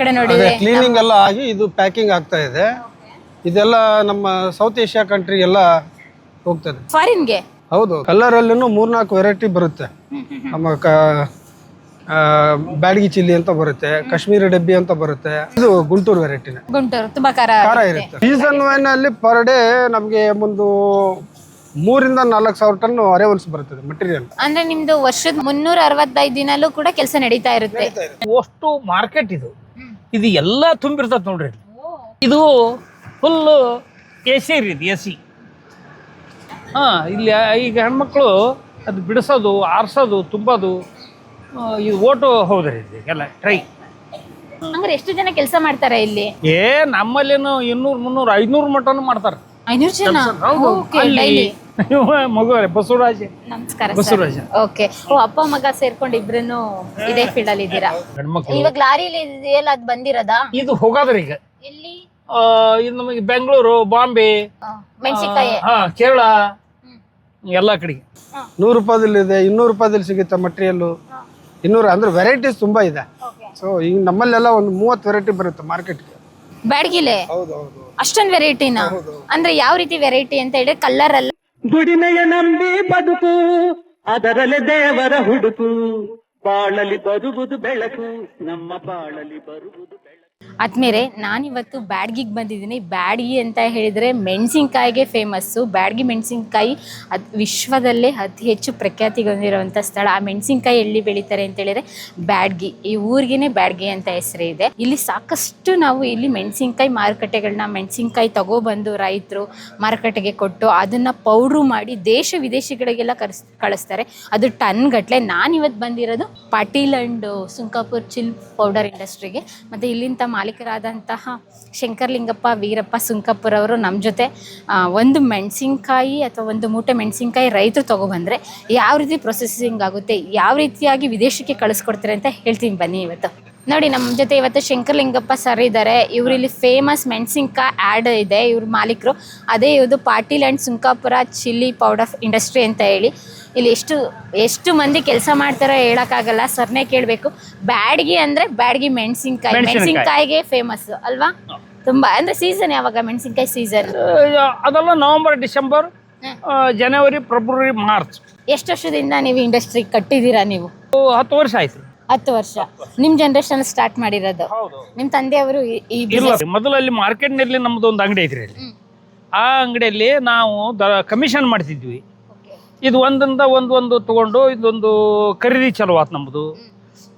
ಕಡೆ ಕ್ಲೀನಿಂಗ್ ಎಲ್ಲ ಆಗಿ ಇದು ಪ್ಯಾಕಿಂಗ್ ಆಗ್ತಾ ಇದೆ. ಇದೆಲ್ಲ ನಮ್ಮ ಸೌತ್ ಏಷ್ಯಾ ಕಂಟ್ರಿ ಎಲ್ಲ ಹೋಗ್ತದೆ. ಫಾರಿನ್ಗೆ ಹೌದು ಕಲ್ಲರಲ್ಲೂ ಮೂರ್ನಾಲ್ಕು ವೆರೈಟಿ ಬರುತ್ತೆ. ನಮ್ಮ ಕ ಆ, ಬ್ಯಾಡಗಿ ಚಿಲ್ಲಿ ಅಂತ ಬರುತ್ತೆ ಕಾಶ್ಮೀರ ಡಬ್ಬಿ ಅಂತ ಬರುತ್ತೆ. ಇದು ಗುಂಟೂರು ವೆರೈಟಿ ಗುಂಟೂರು ತುಂಬಾ ಖಾರ ಖಾರ ಇರುತ್ತೆ. ಸೀಸನ್ ವೈನ್ ಅಲ್ಲಿ ಪರ್ ಡೇ ನಮಗೆ ಒಂದು ಮೂರಿಂದ ನಾಲ್ಕು ಸಾವಿರ ಟನ್ ಅರೇವಲ್ಸ್ ಬರ್ತದೆ ಮಟೀರಿಯಲ್ ಅಂದ್ರೆ ನಿಮ್ದು ವರ್ಷದ ಮುನ್ನೂರ ಅರವತ್ತೈದು ದಿನಲ್ಲೂ ಕೂಡ ಕೆಲಸ ನಡೀತಾ ಇರುತ್ತೆ. ಅಷ್ಟು ಮಾರ್ಕೆಟ್ ಇದು. ಇದು ಎಲ್ಲ ತುಂಬಿರ್ತದೆ ನೋಡ್ರಿ. ಇದು ಫುಲ್ಲು ಎ ಸಿ ರೀ ಎ ಸಿ ಹಾಂ ಇಲ್ಲಿ ಈಗ ಹೆಣ್ಮಕ್ಳು ಅದು ಬಿಡಿಸೋದು ಆರಿಸೋದು ತುಂಬೋದು ಇದು ಓಟು ಹೌದ್ರಿ ಇದು ಎಲ್ಲ ಟ್ರೈ ಅಂದ್ರೆ ಎಷ್ಟು ಜನ ಕೆಲಸ ಮಾಡ್ತಾರೆ ಇಲ್ಲಿ? ಏ ನಮ್ಮಲ್ಲಿನೂ ಇನ್ನೂರು ಮುನ್ನೂರು ಐನೂರು ಮಟನು ಮಾಡ್ತಾರೆ. ಐನೂರು ಜನ? ಹೌದು Okay, ಅಲ್ಲಿ daily. ಮಗು ಬಸವರಾಜ? ನಮಸ್ಕಾರ ಬಸವರಾಜ. ಓಕೆ. ಓ ಅಪ್ಪ ಮಗ ಸೇರ್ಕೊಂಡು ಇಬ್ರು ಇದೇ ಫೀಲ್ಡ್ ಅಲ್ಲಿ ಇದ್ದೀರಾ? ಇವಾಗ ಲಾರಿಲಿ ಎಲ್ಲ ಅದ್ ಬಂದಿರೋದಾ? ಇದು ಹೋಗೋದ್ರಿ ಈಗ. ಎಲ್ಲಿ? ಆ, ಇದು ನಮಗೆ ಬೆಂಗಳೂರು ಬಾಂಬೆ ಆ, ಮೆಣಸಿನ್ಕಾಯಿ. ಹಾ ಕೇರಳ ಎಲ್ಲಾ ಕಡೆಗೆ. ನೂರು ರೂಪಾಯಿದಲ್ಲಿ ಇದೆ ಇನ್ನೂರು ರೂಪಾಯಿದಲ್ಲಿ ಸಿಗುತ್ತೆ ಮಟ್ರಿಯಲ್ಲು. ಇನ್ನೂರು ಅಂದ್ರೆ ವೆರೈಟೀಸ್ ತುಂಬಾ ಇದೆ. ಸೊ ಈಗ ನಮ್ಮಲ್ಲೆಲ್ಲ ಒಂದು ಮೂವತ್ತು ವೆರೈಟಿ ಬರುತ್ತೆ ಮಾರ್ಕೆಟ್ಗೆ ಬ್ಯಾಡ್ಗಿಲೆ? ಹೌದು ಹೌದು ಅಷ್ಟೊಂದ್ ವೆರೈಟಿನ ಅಂದ್ರೆ ಯಾವ ರೀತಿ ವೆರೈಟಿ ಅಂತ ಹೇಳಿದ್ರೆ ಕಲರ್ ಅಲ್ಲ ದುಡಿಮೆಯ ನಂಬಿ ಬದುಕು ಅದರಲ್ಲಿ ದೇವರ ಹುಡುಕು. ಬಾಳಲಿ ಬರುವುದು ಬೆಳಕು ನಮ್ಮ ಬಾಳಲಿ ಬರುವುದು ಆದ್ಮೇಲೆ ನಾನಿವತ್ತು ಬ್ಯಾಡ್ಗಿಗೆ ಬಂದಿದ್ದೀನಿ. ಬ್ಯಾಡ್ಗಿ ಅಂತ ಹೇಳಿದರೆ ಮೆಣಸಿನ್ಕಾಯಿಗೆ ಫೇಮಸ್ಸು. ಬ್ಯಾಡ್ಗಿ ಮೆಣಸಿನ್ಕಾಯಿ ಅದು ವಿಶ್ವದಲ್ಲೇ ಅತಿ ಹೆಚ್ಚು ಪ್ರಖ್ಯಾತಿಗೊಂಡಿರುವಂಥ ಸ್ಥಳ. ಆ ಮೆಣಸಿನ್ಕಾಯಿ ಎಲ್ಲಿ ಬೆಳೀತಾರೆ ಅಂತ ಹೇಳಿದ್ರೆ ಬ್ಯಾಡ್ಗಿ, ಈ ಊರಿಗೇನೆ ಬ್ಯಾಡ್ಗಿ ಅಂತ ಹೆಸರು ಇದೆ. ಇಲ್ಲಿ ಸಾಕಷ್ಟು ನಾವು ಇಲ್ಲಿ ಮೆಣಸಿನ್ಕಾಯಿ ಮಾರುಕಟ್ಟೆಗಳನ್ನ ಮೆಣಸಿನ್ಕಾಯಿ ತಗೊಬಂದು ರೈತರು ಮಾರುಕಟ್ಟೆಗೆ ಕೊಟ್ಟು ಅದನ್ನು ಪೌಡ್ರು ಮಾಡಿ ದೇಶ ವಿದೇಶಗಳಿಗೆಲ್ಲ ಕರೆಸ್, ಕಳಿಸ್ತಾರೆ. ಅದು ಟನ್ ಗಟ್ಟಲೆ ನಾನಿವತ್ತು ಬಂದಿರೋದು Patil and Sunkapur chilli powder ಇಂಡಸ್ಟ್ರಿಗೆ. ಮತ್ತು ಇಲ್ಲಿಂದ ಮಾಲೀಕರಾದಂತಹ ಶಂಕರ್ಲಿಂಗಪ್ಪ, ವೀರಪ್ಪ ಸುಂಕಪ್ಪರವರು ನಮ್ಮ ಜೊತೆ ಒಂದು ಮೆಣಸಿನ್ಕಾಯಿ ಅಥವಾ ಒಂದು ಮೂಟೆ ಮೆಣಸಿನ್ಕಾಯಿ ರೈತರು ತೊಗೊಬಂದರೆ ಯಾವ ರೀತಿ ಪ್ರೊಸೆಸಿಂಗ್ ಆಗುತ್ತೆ, ಯಾವ ರೀತಿಯಾಗಿ ವಿದೇಶಕ್ಕೆ ಕಳಿಸ್ಕೊಡ್ತಾರೆ ಅಂತ ಹೇಳ್ತೀನಿ ಬನ್ನಿ ಇವತ್ತು. ನೋಡಿ, ನಮ್ಮ ಜೊತೆ ಇವತ್ತು ಶಂಕರ್ಲಿಂಗಪ್ಪ ಸರ್ ಇದ್ದಾರೆ ಇವರಿಲ್ಲಿ ಫೇಮಸ್ ಮೆಣಸಿನ್ಕಾಯಿ ಆ್ಯಡ್ ಇದೆ, ಇವ್ರ ಮಾಲೀಕರು. ಅದೇ ಇವ್ರದ್ದು Patil and Sunkapur chilli powder industry ಅಂತ ಹೇಳಿ. ಇಲ್ಲಿ ಎಷ್ಟು ಎಷ್ಟು ಮಂದಿ ಕೆಲಸ ಮಾಡ್ತಾರೋ ಹೇಳಕ್ಕಾಗಲ್ಲ. ಸರ್ನೇ ಕೇಳಬೇಕು. ಬ್ಯಾಡ್ಗಿ ಅಂದ್ರೆ ಬ್ಯಾಡ್ಗಿ ಮೆಣಸಿನ್ಕಾಯಿ. ಮೆಣಸಿನ್ಕಾಯಿ. ಮೆಣಸಿನ್ಕಾಯಿಗೆ ಫೇಮಸ್ ಅಲ್ವಾ? ತುಂಬಾ ಅಂದ್ರೆ ಸೀಸನ್ ಯಾವಾಗ ಮೆಣಸಿನ್ಕಾಯಿ ಸೀಸನ್ ಅದಲ್ಲ ನವೆಂಬರ್ ಡಿಸೆಂಬರ್ ಜನವರಿ ಫೆಬ್ರವರಿ ಮಾರ್ಚ್ ಎಷ್ಟು ವರ್ಷದಿಂದ ನೀವು ಇಂಡಸ್ಟ್ರಿ ಕಟ್ಟಿದ್ದೀರಾ ನೀವು? ಹತ್ತು ವರ್ಷ ಆಯ್ತು. ಹತ್ತು ವರ್ಷ. ನಿಮ್ ಜನರೇಷನ್ ಸ್ಟಾರ್ಟ್ ಮಾಡಿರೋದು. ನಿಮ್ ತಂದೆಯವರು ಈ- ಮೊದಲಲ್ಲಿ ಮಾರ್ಕೆಟ್ ಮೊದಲು ಅಲ್ಲಿ ಮಾರ್ಕೆಟ್ನಲ್ಲಿ ನಮ್ದು ಒಂದು ಅಂಗಡಿ ಐತ್ರಿ ಅಲ್ಲಿ ಆ ಅಂಗಡಿಯಲ್ಲಿ ನಾವು ಕಮಿಷನ್ ಮಾಡ್ತಿದ್ವಿ. ಇದು ಒಂದಿಂದ ಒಂದು ಒಂದು ತಗೊಂಡು ಇದೊಂದು ಖರೀದಿ ಚಲೋ ಆತು ನಮ್ಮದು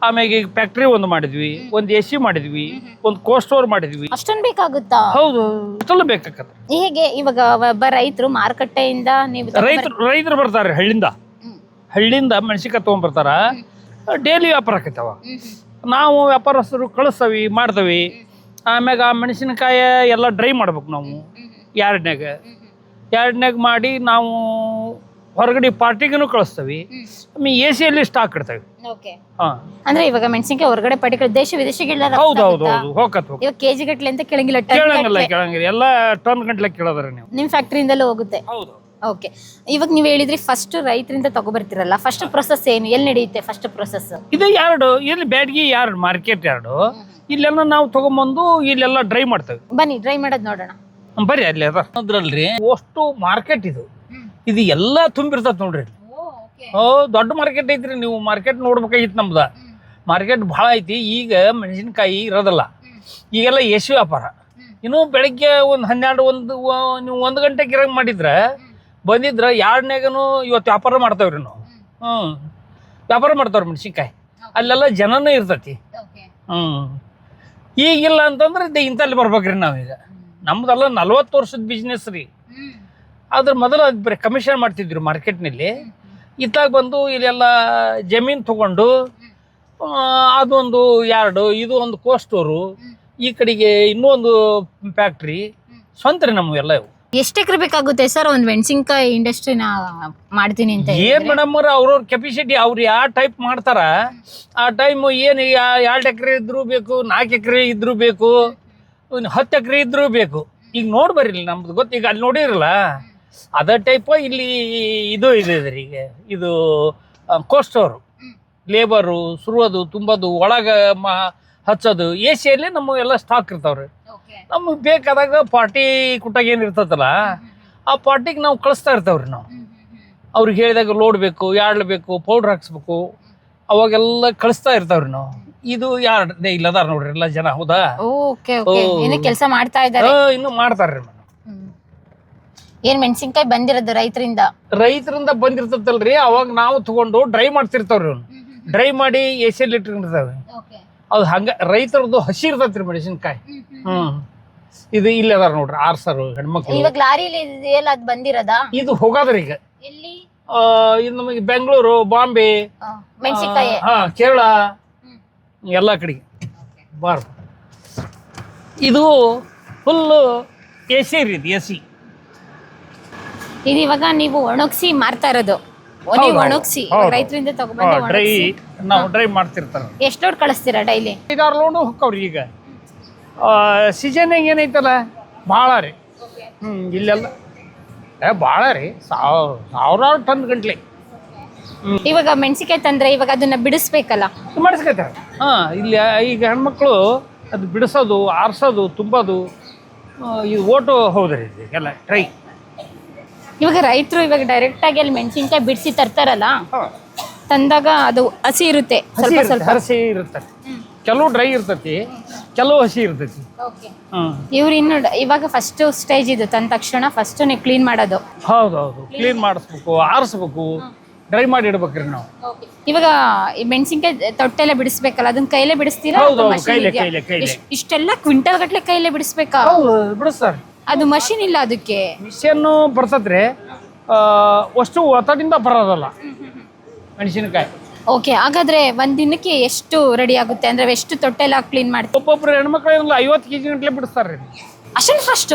ಆಮ್ಯಾಗ ಈಗ ಫ್ಯಾಕ್ಟ್ರಿ ಒಂದು ಮಾಡಿದ್ವಿ ಒಂದು ಎ ಸಿ ಮಾಡಿದ್ವಿ ಒಂದು ಕೋ ಸ್ಟೋರ್ ಮಾಡಿದ್ವಿ. ಅಷ್ಟೊಂದು ಬೇಕಾಗುತ್ತಾ? ಹೌದು ಚಲೋ ಬೇಕಾಗತ್ತೆ. ಹೇಗೆ? ಇವಾಗ ಒಬ್ಬ ರೈತರು ಮಾರುಕಟ್ಟೆಯಿಂದ ನೀವು ರೈತರು ರೈತರು ಬರ್ತಾರೆ ಹಳ್ಳಿಯಿಂದ. ಹಳ್ಳಿಯಿಂದ ಮೆಣಸಿನ್ಕಾಯಿ ತೊಗೊಂಡ್ಬರ್ತಾರ ಡೈಲಿ ವ್ಯಾಪಾರ ಆಕೈತವ ನಾವು ವ್ಯಾಪಾರಸ್ಥರು ಕಳಿಸ್ತವಿ ಮಾಡ್ತವಿ. ಆಮ್ಯಾಗ ಆ ಮೆಣಸಿನಕಾಯಿ ಎಲ್ಲ ಡ್ರೈ ಮಾಡ್ಬೇಕು ನಾವು. ಎರಡನೇಗ ಎರಡನೇಗ ಮಾಡಿ ನಾವು ಹೊರಗಡೆ ಪಾರ್ಟಿಗೂ ಕಳಿಸ್ತೇವೆ. ಆಮೇಲೆ ಎ ಸಿಯಲ್ಲಿ ಸ್ಟಾಕ್ ಇಡ್ತೇವೆ. ಓಕೆ ಹಾಂ. ಅಂದ್ರೆ ಇವಾಗ ಮೆಣಸಿನಕಾಯಿ ಹೊರಗಡೆ ಪರ್ಟಿಕ್ಯುಲರ್ ದೇಶ ವಿದೇಶಗಳ ಹೌದು ಹೌದು ಹೌದು. ಹೋಗತ್ ಹೋಗ ಇವಾಗ ಕೆಜಿ ಗಟ್ಟಲೆ ಅಂತ ಕೇಳಂಗಿಲ್ಲ ಕೇಳಂಗಿಲ್ಲ ಕೇಳಂಗಿಲ್ಲ. ಎಲ್ಲ ಟನ್ ಗಂಟ್ಲೆ ಕೇಳೋದ್ರ ನೀವು. ನಿಮ್ ಫ್ಯಾಕ್ಟ್ರಿಯಿಂದಲೂ ಹೋಗುತ್ತೆ. ಹೌದು. ಓಕೆ ಇವಾಗ ನೀವು ಹೇಳಿದ್ರಿ ಫಸ್ಟ್ ರೈತರಿಂದ ತಗೊಬರ್ತಿರಲ್ಲ ಫಸ್ಟ್ ಪ್ರೊಸೆಸ್ ಏನು? ಎಲ್ಲಿ ನಡೆಯುತ್ತೆ ಫಸ್ಟ್ ಪ್ರೊಸೆಸ್ ಇದು ಎರಡು ಇಲ್ಲಿ ಬ್ಯಾಡ್ಗಿ ಎರಡು ಮಾರ್ಕೆಟ್ ಎರಡು. ಇಲ್ಲೆಲ್ಲ ನಾವು ತಗೊಂಬಂದು ಇಲ್ಲೆಲ್ಲ ಡ್ರೈ ಮಾಡ್ತೇವೆ. ಬನ್ನಿ ಡ್ರೈ ಮಾಡೋದು ನೋಡೋಣ. ಬರ್ರಿ ಅಲ್ಲಿ ಅದ. ಅದ್ರಲ್ರಿ ಅಷ್ಟು ಮಾರ್ಕೆಟ್ ಇದು. ಇದು ಎಲ್ಲ ತುಂಬಿರ್ತದ ನೋಡ್ರಿ. ಓ ದೊಡ್ಡ ಮಾರ್ಕೆಟ್ ಐತ್ರಿ ನೀವು ಮಾರ್ಕೆಟ್ ನೋಡ್ಬೇಕಾಗಿತ್ತು ನಮ್ದು. ಮಾರ್ಕೆಟ್ ಭಾಳ ಐತಿ ಈಗ ಮೆಣಸಿನ್ಕಾಯಿ ಇರೋದಿಲ್ಲ. ಈಗೆಲ್ಲ ಯಶು ವ್ಯಾಪಾರ. ಇನ್ನು ಬೆಳಗ್ಗೆ ಒಂದು ಹನ್ನೆರಡು ಒಂದು ನೀವು ಒಂದು ಗಂಟೆಗೆ ಇರಂಗ್ ಮಾಡಿದ್ರೆ ಬಂದಿದ್ರ ಎರಡನೇಗನು ಇವತ್ತು ವ್ಯಾಪಾರ ಮಾಡ್ತಾವ್ರಿ ನಾವು. ಹ್ಞೂ ವ್ಯಾಪಾರ ಮಾಡ್ತಾವ್ರಿ ಮೆಣಸಿನ್ಕಾಯಿ. ಅಲ್ಲೆಲ್ಲ ಜನನೂ ಇರ್ತೈತಿ. ಹ್ಞೂ ಈಗಿಲ್ಲ ಅಂತಂದ್ರೆ ಇದು ಇಂಥಲ್ಲಿ ಬರ್ಬೇಕ್ರಿ ನಾವೀಗ. ನಮ್ದೆಲ್ಲ ನಲ್ವತ್ತು ವರ್ಷದ ಬಿಸ್ನೆಸ್ ರೀ. ಅದ್ರ ಮೊದಲು ಅದು ಬರೀ ಕಮಿಷನ್ ಮಾಡ್ತಿದ್ರು ಮಾರ್ಕೆಟ್ನಲ್ಲಿ. ಇತ್ತಾಗ ಬಂದು ಇಲ್ಲೆಲ್ಲ ಜಮೀನು ತಗೊಂಡು ಅದೊಂದು ಯಾರ್ಡು ಇದು ಒಂದು ಕೋಸ್ಟೋರು ಈ ಕಡೆಗೆ ಇನ್ನೂ ಒಂದು ಫ್ಯಾಕ್ಟ್ರಿ ಸ್ವಂತ ರೀ ನಮ್ಗೆ ಎಲ್ಲ ಇವು. ಎಷ್ಟು ಎಕರೆ ಬೇಕಾಗುತ್ತೆ ಸರ್ ಒಂದು ಮೆಣಸಿನ್ಕಾಯಿ ಇಂಡಸ್ಟ್ರಿನ ಮಾಡ್ತೀನಿ ಅಂತ ಏನ್ ಮೇಡಮ್ ಮೇಡಮ್ ಅವ್ರವ್ರ ಕೆಪಾಸಿಟಿ ಅವ್ರು ಯಾವ ಟೈಪ್ ಮಾಡ್ತಾರ? ಆ ಟೈಮ್ ಏನು ಎರಡು ಎಕರೆ ಇದ್ರೂ ಬೇಕು ನಾಲ್ಕು ಎಕರೆ ಇದ್ರೂ ಬೇಕು ಹತ್ತು ಎಕರೆ ಇದ್ರೂ ಬೇಕು. ಈಗ ನೋಡ್ಬರಿಲ್ಲ ನಮ್ದು ಗೊತ್ತು ಈಗ ಅಲ್ಲಿ ನೋಡಿರಲ್ಲ. ಅದೇ ಟೈಪ್ ಇಲ್ಲಿ ಇದು ಇದೆ ಈಗ ಇದು ಕೋಸ್ಟೋರು ಲೇಬರು ಸುರುವುದು ತುಂಬೋದು ಒಳಗೆ ಮ ಹಚ್ಚೋದು ಎ ಸಿಯಲ್ಲಿ ನಮ್ಮ ಎಲ್ಲ ಸ್ಟಾಕ್ ಇರ್ತಾವ್ರಿ ನಮಗೆ ಬೇಕಾದಾಗ ಪಾರ್ಟಿ ಕುಟ್ಟಾಗ ಏನು ಇರ್ತದಲ್ಲ ಆ ಪಾರ್ಟಿಗೆ ನಾವು ಕಳಿಸ್ತಾ ಇರ್ತಾವ್ರಿ ನಾವು. ಅವ್ರಿಗೆ ಹೇಳಿದಾಗ ಲೋಡ್ ಬೇಕು ಯಾರ್ಡ್ ಬೇಕು ಪೌಡ್ರ್ ಹಾಕ್ಸ್ಬೇಕು ಅವಾಗೆಲ್ಲ ಕಳಿಸ್ತಾ ಇರ್ತಾವ್ರಿ ನಾವು. ಇದು ಯಾರ್ಡ್ ಇಲ್ಲ ಅದಾರ ನೋಡ್ರಿ ಎಲ್ಲ ಜನ ಹೌದಾ? ಕೆಲಸ ಮಾಡ್ತಾ ಇದ್ದಾರೆ. ಇನ್ನು ಮಾಡ್ತಾರ್ರಿ ಏನ್ ಮೆಣಸಿನ್ಕಾಯಿ ಬಂದಿರೋದು ರೈತರಿಂದ? ರೈತರಿಂದ ಬಂದಿರ್ತದಲ್ರಿ ಅವಾಗ ನಾವು ತಗೊಂಡು ಡ್ರೈ ಮಾಡ್ತಿರ್ತಾವ್ರಿ ಅವ್ನು. ಡ್ರೈ ಮಾಡಿ ಎಸಿಯಲ್ಲಿ ಇಟ್ಟಿರ್ತಾವೆ ಅದು ಹಂಗ ರೈತರದ್ದು ಹಸಿ ಇರ್ತೈತ್ರಿ ಮೆಣಸಿನ್ಕಾಯಿ. ಹ್ಮ್ ಇದು ಇಲ್ಲಿ ಅದಾರ ನೋಡ್ರಿ ಆರ್ಸರು ಹೆಣ್ಮಕ್ಳು. ಇವಾಗ ಲಾರಿಲಿ ಇದೆಯಲ್ಲ ಅದ್ ಬಂದಿರೋದಾ? ಇದು ಹೋಗಾದ್ರಿ ಈಗ. ಎಲ್ಲಿ? ಆ, ಇದು ನಮಗೆ ಬೆಂಗಳೂರು ಬಾಂಬೆ. ಮೆಣಸಿನ್ಕಾಯಿ? ಹಾ ಕೇರಳ. ಎಲ್ಲ ಕಡೆಗೆ ಬಾರ್ ಇದು ಫುಲ್ಲು ಎ ಸಿ ರೀ ಎ ಸಿ ಇದು ಇವಾಗ ನೀವು ಒಣಗಿಸಿ ಮಾರ್ತಾ ಇರೋದು. ಹೌದು. ಒಣಗಿಸಿ. ರೈತರಿಂದ ತಗೊಬಂದು ಡ್ರೈ ಒಣಗಿಸಿ. ನಾವು ಡ್ರೈ ಮಾಡ್ತಿರ್ತಾರ. ಎಷ್ಟು ಲೋಡ್ ಕಳಿಸ್ತೀರಾ ಡೈಲಿ? ಐದಾರು ಲೋನು ಹೊಕ್ಕವ್ರಿ ಈಗ. ಸೀಸನ್ ಏನೈತಲ್ಲ? ಭಾಳ ರೀ. ಹ್ಞೂ ಇಲ್ಲೆಲ್ಲ. ಏ ಭಾಳ ರೀ. ಸಾವಿರ ಸಾವಿರಾರು ಟನ್ ಗಂಟ್ಲೆ. ಇವಾಗ ಮೆಣಸಿಕಾಯಿ ತಂದ್ರೆ ಇವಾಗ ಅದನ್ನ ಬಿಡಿಸ್ಬೇಕಲ್ಲ? ಮಾಡಿಸ್ಕೊತಾರೆ ಹಾಂ ಇಲ್ಲಿ ಈಗ ಹೆಣ್ಮಕ್ಳು ಅದು ಬಿಡಿಸೋದು ಆರಿಸೋದು ತುಂಬೋದು ಈ ಇದು ಓಟು ಹೌದ್ರಿ ಎಲ್ಲ ಟ್ರೈ ಇವಾಗ ರೈತರು ಇವಾಗ ಡೈರೆಕ್ಟ್ ಆಗಿ ಅಲ್ಲಿ ಮೆಣಸಿನ್ಕಾಯಿ ಬಿಡಿಸಿ ತರ್ತಾರಲ್ಲ ತಂದಾಗ ಅದು ಹಸಿ ಇರುತ್ತೆ ಸ್ವಲ್ಪ ಸ್ವಲ್ಪ. ಹಸಿ ಇರುತ್ತೆ. ಕೆಲವು ಡ್ರೈ ಇರ್ತತಿ ಕೆಲವು ಹಸಿ ಇರ್ತತಿ. ಇವ್ರು ಇನ್ನು ಇವಾಗ ಫಸ್ಟ್ ಸ್ಟೇಜ್ ಇದು ತಂದ ತಕ್ಷಣ ಫಸ್ಟ್ ನೀವು ಕ್ಲೀನ್ ಮಾಡೋದು. ಹೌದು ಹೌದು ಕ್ಲೀನ್ ಮಾಡಿಸ್ಬೇಕು ಆರಿಸ್ಬೇಕು ಡ್ರೈ ಮಾಡಿ ಇಡ್ಬೇಕ್ರಿ ನಾವು. ಇವಾಗ ಈ ಮೆಣಸಿನ್ಕಾಯಿ ತೊಟ್ಟೆಲ್ಲ ಬಿಡಿಸ್ಬೇಕಲ್ಲ ಅದನ್ನ ಕೈಲೇ ಬಿಡಿಸ್ತೀರಾ ಕೈಲೇ, ಕೈಲೇ, ಕೈಲೇ. ಇಷ್ಟೆಲ್ಲ ಕ್ವಿಂಟಲ್ ಗಟ್ಟಲೆ ಕೈಲೇ ಬಿಡಿಸ್ಬೇಕಾ? ಬಿಡಿಸ್ತಾರೆ. ಅದು ಮಷಿನ್ ಇಲ್ಲ ಅದಕ್ಕೆ. ಮಿಷನ್ನು ಬರ್ತದ್ರೆ ಅಷ್ಟು ಒತ್ತಡಿಂದ ಬರೋದಲ್ಲ ಮೆಣಸಿನಕಾಯಿ. ಓಕೆ ಹಾಗಾದ್ರೆ ಒಂದ್ ದಿನಕ್ಕೆ ಎಷ್ಟು ರೆಡಿ ಆಗುತ್ತೆ? ಅಂದ್ರೆ ಎಷ್ಟು ತೊಟ್ಟೆಲ್ಲ ಕ್ಲೀನ್ ಮಾಡ್ತೀವಿ ಒಬ್ಬೊಬ್ರು ಹೆಣ್ಮಕ್ಳು ಐವತ್ತು ಕೆಜಿ ಗಂಟ್ಲೆ ಬಿಡಿಸ್ತಾರ್ರಿ. ಅಷ್ಟೊಂದು ಫಸ್ಟ್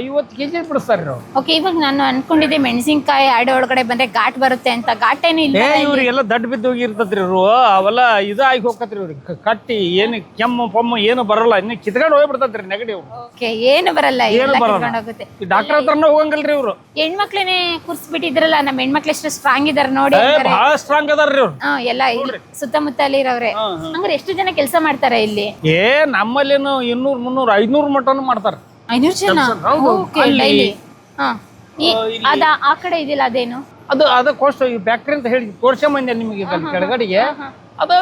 ಐವತ್ತು ಕೆಜಿ ಬಿಡಿಸ್ತಾರ್ರಿ ನಾವು ಓಕೆ ಇವಾಗ ನಾನು ಅನ್ಕೊಂಡಿದ್ದೆ ಮೆಣಸಿನ್ಕಾಯಿ ಆಡೆ ಒಳಗಡೆ ಬಂದ್ರೆ ಘಾಟ್ ಬರುತ್ತೆ ಅಂತ. ಘಾಟ್ ಏನು ಇಲ್ಲ ಏ ಇವ್ರಿಗೆಲ್ಲ ದಡ್ಡ ಬಿದ್ದು ಹೋಗಿರ್ತದ್ರಿ ಇವರು. ಅವೆಲ್ಲ ಇದು ಆಗಿ ಹೋಗತ್ರಿ ಇವ್ರಿಗೆ ಕಟ್ಟಿ ಏನು ಕೆಮ್ಮು ಪೊಮ್ಮು ಏನು ಬರಲ್ಲ. ಇನ್ನು ಕಿತ್ಕೊಂಡು ಹೋಗ್ಬಿಡ್ತದ್ರಿ ನೆಗಡಿ ಓಕೆ ಏನು ಬರಲ್ಲ ಏನು ಎಲ್ಲ ಬರಲ್ಲ. ಹೋಗುತ್ತೆ ಡಾಕ್ಟರ್ ಹತ್ರನ ಹೋಗಂಗಿಲ್ರಿ ಇವ್ರು. ಹೆಣ್ಮಕ್ಳೇನೆ ಕೂರ್ಸ್ಬಿಟ್ಟಿದ್ರಲ್ಲ ನಮ್ಮ ಹೆಣ್ಮಕ್ಳು ಎಷ್ಟು ಸ್ಟ್ರಾಂಗ್ ಇದಾರೆ ನೋಡಿ ಏ ಸ್ಟ್ರಾಂಗ್ ಅದಾರ್ರಿ ಇವ್ರು. ಹಾ ಎಲ್ಲ ಇಲ್ಲಿ ಅಲ್ಲಿ ಇರೋವ್ರೆ ಹಂಗಾರೆ ಎಷ್ಟು ಜನ ಕೆಲಸ ಮಾಡ್ತಾರೆ ಇಲ್ಲಿ? ಏ ನಮ್ಮಲ್ಲೇನು ಇನ್ನೂರ್ ಮುನ್ನೂರ್ ಐದ್ನೂರ್ ಮಟನು ಮಾಡ್ತಾರೆ. ಐನೂರು ಜನ? ಹೌದು. ಓಕೆ ಅಲ್ಲಿ- ಡೈಲಿ. ಹಾ. ಈ ಆ, ಇಲ್ಲಿ- ಅದ ಆ ಕಡೆ ಇದಿಲ್ಲ ಅದೇನು? ಅದು ಅದ ಕೋಸ್ಟ್ ಈ ಫ್ಯಾಕ್ಟ್ರಿ ಅಂತ ಹೇಳಿ ತೋರ್ಸಂಬಂದೆ ನಿಮಗೆ ಅಲ್ಲಿ ಕೆಳಗಡೆಗೆ. ಅದು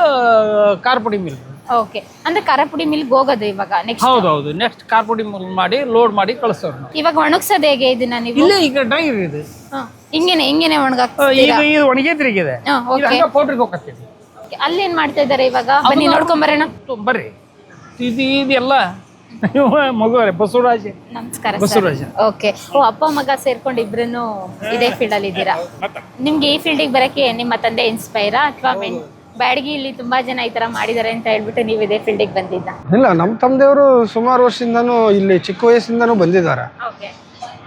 ಕಾರ್ಪುಡಿ ಮಿಲ್ ಓಕೆ. ಅಂದ್ರೆ ಖಾರಪುಡಿ ಮಿಲ್ಗೆ ಹೋಗೋದು ಇವಾಗ ನೆಕ್ಸ್ಟ್ ಹೌದು ಹೌದು. ನೆಕ್ಸ್ಟ್ ಕಾರ್ಪುಡಿ ಮಿಲ್ ಮಾಡಿ ಲೋಡ್ ಮಾಡಿ ಕಳಿಸ್ತೇವೆ ನಾವು ಇವಾಗ ಒಣಗ್ಸೋದು ಹೇಗೆ ಇದನ್ನ ನೀವು? ಇಲ್ಲೇ ಈಗ ಡ್ರೈ ಇದೆ ಹಾ. ಹಿಂಗೇನೆ ಹಿಂಗೇನೆ ಆ, ಈಗ ಒಣಗಾಕ್ತೀರಾ ಇದು ಇದೆ ಹಾ, ಇದು okay. ಹಂಗ ಪೌಡ್ರಿಗೆ ಹೋಗತ್ತೀವಿ ಅಲ್ಲೇನ್ ಮಾಡ್ತಾ ಇದಾರೆ ಇವಾಗ? ಬನ್ನಿ ನೋಡ್ಕೊಂಡ್ ಬರೋಣ. ಬರ್ರಿ. ಇದು ಇದೆಲ್ಲ ಮಗು ಬಸವರಾಜ. ನಮಸ್ಕಾರ ಬಸವರಾಜ. ಓಕೆ. ಓ ಅಪ್ಪ ಮಗ ಸೇರ್ಕೊಂಡು ಇಬ್ರು ಇದೇ ಫೀಲ್ಡ್ ಅಲ್ಲಿ ಇದ್ದೀರಾ? ನಿಮ್ಗೆ ಈ ಫೀಲ್ಡಿಗೆ ಬರಕ್ಕೆ ನಿಮ್ಮ ತಂದೆ ಇನ್ಸ್ಪೈರಾ ಅಥವಾ ಬ್ಯಾಡಗಿ ಇಲ್ಲಿ ತುಂಬಾ ಜನ ಈ ತರ ಮಾಡಿದ್ದಾರೆ ಅಂತ ಹೇಳ್ಬಿಟ್ಟು ನೀವು ಇದೇ ಫೀಲ್ಡಿಗೆ ಬಂದಿದ್ದ? ಇಲ್ಲ ನಮ್ಮ ತಮ್ಮದೇವರು ಸುಮಾರು ವರ್ಷದಿಂದನೂ ಇಲ್ಲಿ ಚಿಕ್ಕ ವಯಸ್ಸಿಂದನೂ ಬಂದಿದ್ದಾರೆ. ಓಕೆ.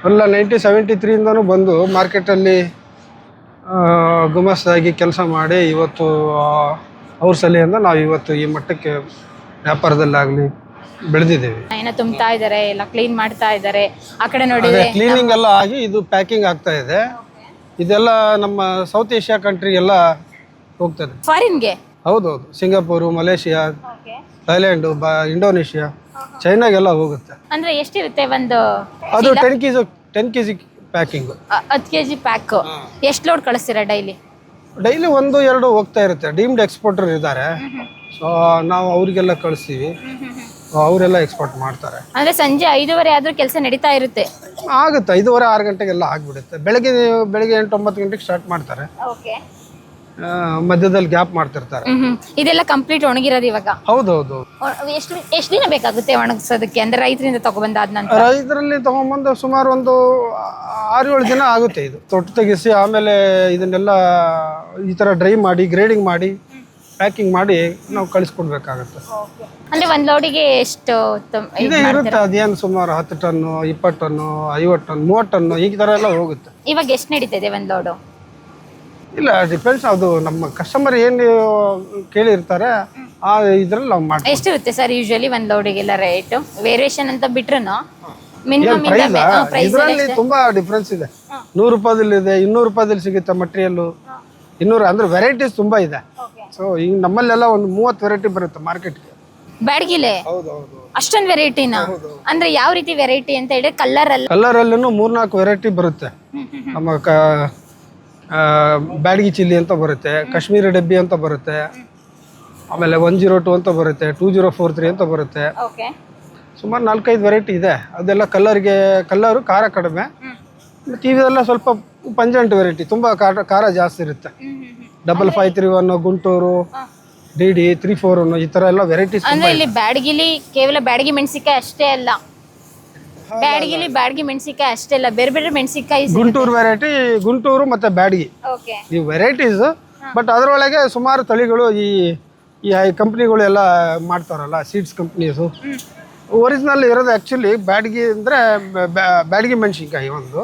ಎಲ್ಲ ನೈನ್ಟೀನ್ ಸೆವೆಂಟಿ ತ್ರೀಯಿಂದನೂ ಬಂದು ಮಾರ್ಕೆಟಲ್ಲಿ ಗುಮಸ್ತಾಗಿ ಕೆಲಸ ಮಾಡಿ ಇವತ್ತು ಅವ್ರ ಸಲಹೆಯಿಂದ ನಾವು ಇವತ್ತು ಈ ಮಟ್ಟಕ್ಕೆ ವ್ಯಾಪಾರದಲ್ಲಾಗಲಿ ಬೆಳೆದಿದ್ದೀವಿ. ಏನೋ ತುಂಬ್ತಾ ಇದ್ದಾರೆ ಎಲ್ಲ ಕ್ಲೀನ್ ಮಾಡ್ತಾ ಇದ್ದಾರೆ. ಆ ಕಡೆ ಅದೇ ಕ್ಲೀನಿಂಗ್ ಎಲ್ಲ ಆಗಿ ಇದು ಪ್ಯಾಕಿಂಗ್ ಆಗ್ತಾ ಇದೆ. ಇದೆಲ್ಲ ನಮ್ಮ ಸೌತ್ ಏಷ್ಯಾ ಕಂಟ್ರಿಗೆಲ್ಲ ಹೋಗ್ತದೆ. ಫಾರಿನ್ಗೆ ಹೌದು ಸಿಂಗಾಪುರು ಮಲೇಷಿಯಾ ಥೈಲ್ಯಾಂಡು ಬ ಇಂಡೋನೇಷ್ಯಾ ಚೈನಾಗೆಲ್ಲ ಹೋಗುತ್ತೆ. ಅಂದ್ರೆ ಎಷ್ಟಿರುತ್ತೆ ಒಂದು ಅದು ten KG ten KG packing packing ಹತ್ತು ಕೆ ಜಿ ಪ್ಯಾಕ್ ಎಷ್ಟು ಲೋಡ್ ಕಳಿಸ್ತೀರಾ ಡೈಲಿ ಡೈಲಿ ಒಂದು ಎರಡು ಹೋಗ್ತಾ ಇರುತ್ತೆ. ಡೀಮ್ಡ್ ಎಕ್ಸ್ಪೋರ್ಟರ್ ಇದ್ದಾರೆ. ಸೊ ನಾವು ಅವರಿಗೆಲ್ಲ ಕಳಿಸ್ತೀವಿ. ಅವರೆಲ್ಲ ಎಕ್ಸ್ಪೋರ್ಟ್ ಮಾಡ್ತಾರೆ. ಅಂದ್ರೆ ಸಂಜೆ ಐದೂವರೆ ಆದ್ರೂ ಕೆಲಸ ನಡೀತಾ ಇರುತ್ತೆ. ಆಗುತ್ತೆ ಐದೂವರೆ ಆರು ಗಂಟೆಗೆಲ್ಲ ಆಗಿಬಿಡುತ್ತೆ. ಬೆಳಗ್ಗೆ ಬೆಳಗ್ಗೆ ಎಂಟು ಒಂಬತ್ತು ಗಂಟೆಗೆ ಸ್ಟಾರ್ಟ್ ಮಾಡ್ತಾರೆ. ಓಕೆ. ಆ, ಮಧ್ಯದಲ್ಲಿ ಗ್ಯಾಪ್ ಮಾಡ್ತಿರ್ತಾರೆ. ಹ್ಮ್ ಇದೆಲ್ಲ ಕಂಪ್ಲೀಟ್ ಒಣಗಿರೋದು ಇವಾಗ? ಹೌದು ಹೌದು ಎಷ್ಟು ಎಷ್ಟು ದಿನ ಬೇಕಾಗುತ್ತೆ ಒಣಗಿಸೋದಕ್ಕೆ? ಅಂದ್ರೆ ರೈತರಿಂದ ತಗೊಬಂದಾದ ನಂತರ ರೈತರಲ್ಲಿ ತಗೊಂಬಂದು ಸುಮಾರು ಒಂದು ಆರು ಏಳು ದಿನ ಆಗುತ್ತೆ ಇದು. ತೊಟ್ಟು ತೆಗೆಸಿ ಆಮೇಲೆ ಇದನ್ನೆಲ್ಲ ಈ ಥರ ಡ್ರೈ ಮಾಡಿ ಗ್ರೇಡಿಂಗ್ ಮಾಡಿ ಪ್ಯಾಕಿಂಗ್ ಮಾಡಿ ನಾವು ಕಳಿಸ್ಕೊಡ್ಬೇಕಾಗತ್ತೆ. ಅಂದ್ರೆ ಒಂದ್ ಲೋಡಿಗೆ ಎಷ್ಟು ಇದೆ ಇದ್ ಇದೇ ಮಾಡ್ತೀರಾ? ಇರುತ್ತೆ ಅದೇನು ಸುಮಾರು ಹತ್ತು ಟನ್ನು ಇಪ್ಪತ್ತು ಟನ್ ಐವತ್ತು ಟನ್ ಮೂವತ್ತು ಟನ್ ಈ ಥರ ಎಲ್ಲ ಹೋಗುತ್ತೆ. ಇವಾಗ ಎಷ್ಟು ನಡೀತಿದೆ ಒಂದ್ ಲೋಡು? ಇಲ್ಲ ಡಿಪೆಂಡ್ಸ್ ಅದು ನಮ್ಮ ಕಸ್ಟಮರ್ ಏನು ಕೇಳಿರ್ತಾರೆ ಆ ಇದ್ರಲ್ಲಿ ನಾವು ಮಾಡ್ತೀವಿ. ಎಷ್ಟಿರುತ್ತೆ ಸರ್ ಯೂಶುವಲಿ ಒಂದ್ ಲೋಡಿಗೆಲ್ಲ ರೇಟ್ ವೇರಿಯೇಷನ್ ಅಂತ ಬಿಟ್ರುನು ಮಿನಿಮಮ್ ಪ್ರೈಸ್ ಪ್ರೈಸ್ ಇದರಲ್ಲಿ ತುಂಬಾ ಡಿಫ್ರೆನ್ಸ್ ಇದೆ. ನೂರು ರೂಪಾಯಿದಲ್ಲಿ ಇದೆ ಇನ್ನೂರು ರೂಪಾಯಿದಲ್ಲಿ ಸಿಗುತ್ತೆ ಮಟೀರಿಯಲ್ಲು ಇನ್ನೂರು ಅಂದ್ರೆ ವೆರೈಟೀಸ್ ತುಂಬಾ ಇದೆ. ಸೊ ಈಗ ನಮ್ಮಲ್ಲೆಲ್ಲ ಒಂದು ಮೂವತ್ತು ವೆರೈಟಿ ಬರುತ್ತೆ ಮಾರ್ಕೆಟ್ಗೆ ಬ್ಯಾಡಗಿಲೆ? ಹೌದು ಹೌದು ಅಷ್ಟೊಂದು ವೆರೈಟಿನ ಅಂದ್ರೆ ಯಾವ ರೀತಿ ವೆರೈಟಿ ಅಂತ ಹೇಳಿ ಕಲರ್ ಅಲ್ಲ ಕಲ್ಲರಲ್ಲೂ ಮೂರ್ನಾಲ್ಕು ವೆರೈಟಿ ಬರುತ್ತೆ. ನಮ್ಮ ಕ ಆ, ಬ್ಯಾಡಗಿ ಚಿಲ್ಲಿ ಅಂತ ಬರುತ್ತೆ ಕಾಶ್ಮೀರಿ ಡಬ್ಬಿ ಅಂತ ಬರುತ್ತೆ ಆಮೇಲೆ ಒನ್ ಜೀರೋ ಟು ಅಂತ ಬರುತ್ತೆ ಟೂ ಜೀರೋ ಫೋರ್ ತ್ರೀ ಅಂತ ಬರುತ್ತೆ. ಓಕೆ ಸುಮಾರು ನಾಲ್ಕೈದು ವೆರೈಟಿ ಇದೆ. ಅದೆಲ್ಲ ಕಲರ್ಗೆ ಕಲರು ಖಾರ ಕಡಿಮೆ. ಮತ್ತು ಇವೆಲ್ಲ ಸ್ವಲ್ಪ ಪಂಜೆಂಟ್ ವೆರೈಟಿ ತುಂಬ ಖಾರ ಖಾರ ಜಾಸ್ತಿ ಇರುತ್ತೆ. Double five three one Guntur D D three four one ಈ ತರ ಎಲ್ಲ ವೆರೈಟೀಸ್ ಅಂದ್ರೆ ಇಲ್ಲಿ ಬ್ಯಾಡಗಿಲಿ ಕೇವಲ ಬ್ಯಾಡಗಿ ಮೆಣಸಿಕಾಯಿ ಅಷ್ಟೇ ಅಲ್ಲ. ಬ್ಯಾಡಗಿಲಿ ಬ್ಯಾಡಗಿ ಮೆಣಸಿಕಾಯಿ ಅಷ್ಟೇ ಅಲ್ಲ ಬೇರೆ ಬೇರೆ ಮೆಣಸಿಕಾಯಿ ಗುಂಟೂರು ವೆರೈಟಿ ಗುಂಟೂರು ಮತ್ತೆ ಬ್ಯಾಡಗಿ. ಓಕೆ ಈ ವೆರೈಟೀಸ್ ಬಟ್ ಅದರೊಳಗೆ ಸುಮಾರು ತಳಿಗಳು ಈ ಈ ಕಂಪ್ನಿಗಳು ಎಲ್ಲ ಮಾಡ್ತಾರಲ್ಲ ಸೀಡ್ಸ್ ಕಂಪ್ನೀಸು ಒರಿಜಿನಲ್ ಇರೋದು ಆ್ಯಕ್ಚುಲಿ ಬ್ಯಾಡಗಿ ಅಂದರೆ ಬ್ಯಾಡಗಿ ಮೆಣಸಿನ್ಕಾಯಿ ಒಂದು.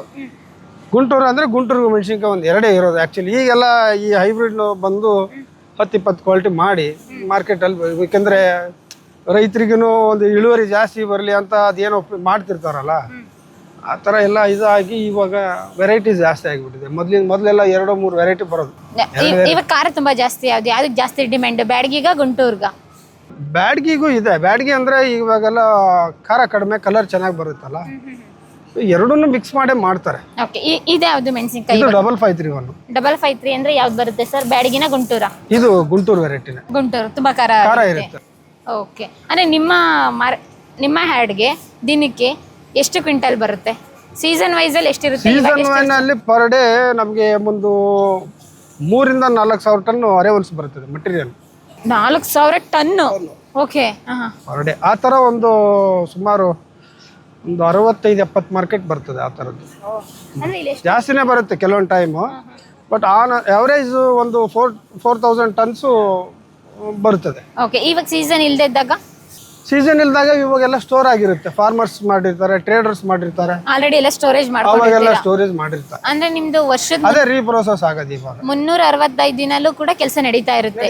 ಗುಂಟೂರು ಅಂದರೆ ಗುಂಟೂರು ಮೆಣಸಿನ್ಕಾಯಿ ಒಂದು ಎರಡೇ ಇರೋದು ಆ್ಯಕ್ಚುಲಿ ಈಗೆಲ್ಲ ಈ ಹೈಬ್ರಿಡ್ ಬಂದು ಹತ್ತು ಇಪ್ಪತ್ತು ಕ್ವಾಲಿಟಿ ಮಾಡಿ ಮಾರ್ಕೆಟಲ್ಲಿ ಏಕೆಂದರೆ ರೈತರಿಗೂ ಒಂದು ಇಳುವರಿ ಜಾಸ್ತಿ ಬರಲಿ ಅಂತ ಅದೇನೋ ಮಾಡ್ತಿರ್ತಾರಲ್ಲ? ಆ ಥರ ಎಲ್ಲ ಇದಾಗಿ ಇವಾಗ ವೆರೈಟಿ ಜಾಸ್ತಿ ಆಗಿಬಿಟ್ಟಿದೆ. ಮೊದಲಿನ ಮೊದಲೆಲ್ಲ ಎರಡು ಮೂರು ವೆರೈಟಿ ಬರೋದು. ಇವಾಗ ಖಾರ ತುಂಬಾ ಜಾಸ್ತಿ ಯಾವ್ದು? ಯಾವ್ದಕ್ಕೆ ಜಾಸ್ತಿ ಡಿಮ್ಯಾಂಡ್ ಬ್ಯಾಡಗಿಗ ಗುಂಟೂರ್ಗ? ಬ್ಯಾಡ್ಗಿಗೂ ಇದೆ. ಬ್ಯಾಡ್ಗಿ ಅಂದರೆ ಇವಾಗೆಲ್ಲ ಖಾರ ಕಡಿಮೆ ಕಲರ್ ಚೆನ್ನಾಗಿ ಬರುತ್ತಲ್ಲ? ಎರಡನ್ನೂ ಮಿಕ್ಸ್ ಮಾಡೇ ಮಾಡ್ತಾರೆ. ಓಕೆ ಇದು ಯಾವುದು ಮೆಣಸಿನಕಾಯಿ ಇದು double five three one double five three ಅಂದ್ರೆ ಯಾವ್ದು ಬರುತ್ತೆ ಸರ್ ಬ್ಯಾಡಗಿನ ಗುಂಟೂರ? ಇದು ಗುಂಟೂರು ವೆರೈಟಿನ ಗುಂಟೂರು ತುಂಬಾ ಖಾರ ಖಾರ ಇರುತ್ತೆ. ಓಕೆ ಅಂದ್ರೆ ನಿಮ್ಮ ಮಾರ್ ನಿಮ್ಮ ಹ್ಯಾಡ್ಗೆ ದಿನಕ್ಕೆ ಎಷ್ಟು ಕ್ವಿಂಟಲ್ ಬರುತ್ತೆ? ಸೀಸನ್ ವೈಸ್ ಅಲ್ಲಿ ಎಷ್ಟಿರುತ್ತೆ? ಇವಾಗ ಸೀಸನ್ ಎಷ್ಟು- ಅಲ್ಲಿ ಪರ್ ಡೇ ನಮಗೆ ಒಂದು ಮೂರಿಂದ ನಾಲ್ಕು ಸಾವಿರ ಟನ್ ಅರೇವಲ್ಸ್ ಬರ್ತದೆ ಮೆಟೀರಿಯಲ್ ನಾಲ್ಕು ಸಾವಿರ ಟನ್ನು. ಓಕೆ ಹಾ ಪರ್ ಡೇ ಆ ತರ ಒಂದು ಸುಮಾರು ಒಂದು ಅರವತ್ತೈದು ಎಪ್ಪತ್ತು ಮಾರ್ಕೆಟ್ ಬರ್ತದೆ ಆ ಥರದ್ದು. ಜಾಸ್ತಿನೇ ಬರುತ್ತೆ ಕೆಲವೊಂದು ಟೈಮು ಬಟ್ ಆನ್ ಎವರೇಜ್ ಒಂದು ಫೋರ್ ಫೋರ್ ತೌಸಂಡ್ ಟನ್ಸು ಬರ್ತದೆ. ಓಕೆ ಇವಾಗ ಸೀಸನ್ ಇಲ್ಲದೆ ಇದ್ದಾಗ? ಸೀಸನ್ ಇಲ್ದಾಗ ಇವಾಗೆಲ್ಲ ಸ್ಟೋರ್ ಆಗಿರುತ್ತೆ. ಫಾರ್ಮರ್ಸ್ ಮಾಡಿರ್ತಾರೆ ಟ್ರೇಡರ್ಸ್ ಮಾಡಿರ್ತಾರೆ. ಆಲ್ರೆಡಿ ಎಲ್ಲ ಸ್ಟೋರೇಜ್ ಅವಾಗೆಲ್ಲ ಸ್ಟೋರೇಜ್ ಮಾಡಿರ್ತಾರೆ. ಅಂದ್ರೆ ನಿಮ್ದು ವರ್ಷದ ಅದೇ ರೀಪ್ರೋಸೆಸ್ ಆಗೋದು ಇವಾಗ. ಮುನ್ನೂರ ಅರವತ್ತೈದು ದಿನಲ್ಲೂ ಕೂಡ ಕೆಲಸ ನಡೀತಾ ಇರುತ್ತೆ.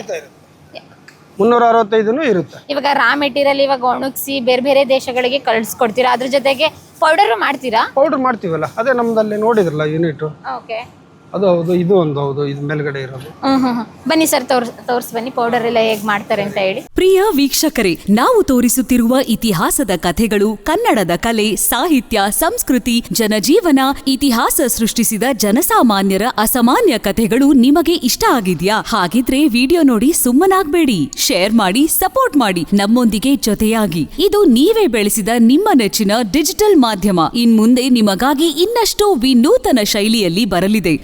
ಮುನ್ನೂರ ಅರವತ್ತೈದು ಇರುತ್ತೆ. ಇವಾಗ ರಾ ಮೆಟೀರಿಯಲ್ ಇವಾಗ ಒಣಗಿಸಿ ಬೇರೆ ಬೇರೆ ದೇಶಗಳಿಗೆ ಕಳಿಸ್ಕೊಡ್ತೀರಾ? ಅದ್ರ ಜೊತೆಗೆ ಪೌಡರ್ ಮಾಡ್ತೀರಾ? ಪೌಡರ್ ಮಾಡ್ತೀವಲ್ಲ ಅದೇ ನಮ್ದಲ್ಲಿ ನೋಡಿದ್ರಲ್ಲ ಯೂನಿಟ್ ಓಕೆ ಅದು ಹೌದು ಇದು ಒಂದು ಹೌದು ಇದು ಮೇಲ್ಗಡೆ ಇರೋದು. ಹ್ಮ್ ಹ್ಮ್ ಹ್ಮ್. ಬನ್ನಿ ಸರ್ ತೋರ್ಸ್ ತೋರ್ಸ್ ಬನ್ನಿ ಪೌಡರ್ ಎಲ್ಲ ಹೇಗೆ ಮಾಡ್ತಾರೆ ಅಂತ ಹೇಳಿ. ಪ್ರಿಯ ವೀಕ್ಷಕರೇ ನಾವು ತೋರಿಸುತ್ತಿರುವ ಇತಿಹಾಸದ ಕಥೆಗಳು ಕನ್ನಡದ ಕಲೆ ಸಾಹಿತ್ಯ ಸಂಸ್ಕೃತಿ ಜನಜೀವನ ಇತಿಹಾಸ ಸೃಷ್ಟಿಸಿದ ಜನಸಾಮಾನ್ಯರ ಅಸಾಮಾನ್ಯ ಕಥೆಗಳು ನಿಮಗೆ ಇಷ್ಟ ಆಗಿದ್ಯಾ? ಹಾಗಿದ್ರೆ ವಿಡಿಯೋ ನೋಡಿ ಸುಮ್ಮನಾಗ್ಬೇಡಿ. ಶೇರ್ ಮಾಡಿ ಸಪೋರ್ಟ್ ಮಾಡಿ. ನಮ್ಮೊಂದಿಗೆ ಜೊತೆಯಾಗಿ. ಇದು ನೀವೇ ಬೆಳೆಸಿದ ನಿಮ್ಮ ನೆಚ್ಚಿನ ಡಿಜಿಟಲ್ ಮಾಧ್ಯಮ. ಇನ್ಮುಂದೆ ನಿಮಗಾಗಿ ಇನ್ನಷ್ಟು ವಿನೂತನ ಶೈಲಿಯಲ್ಲಿ ಬರಲಿದೆ.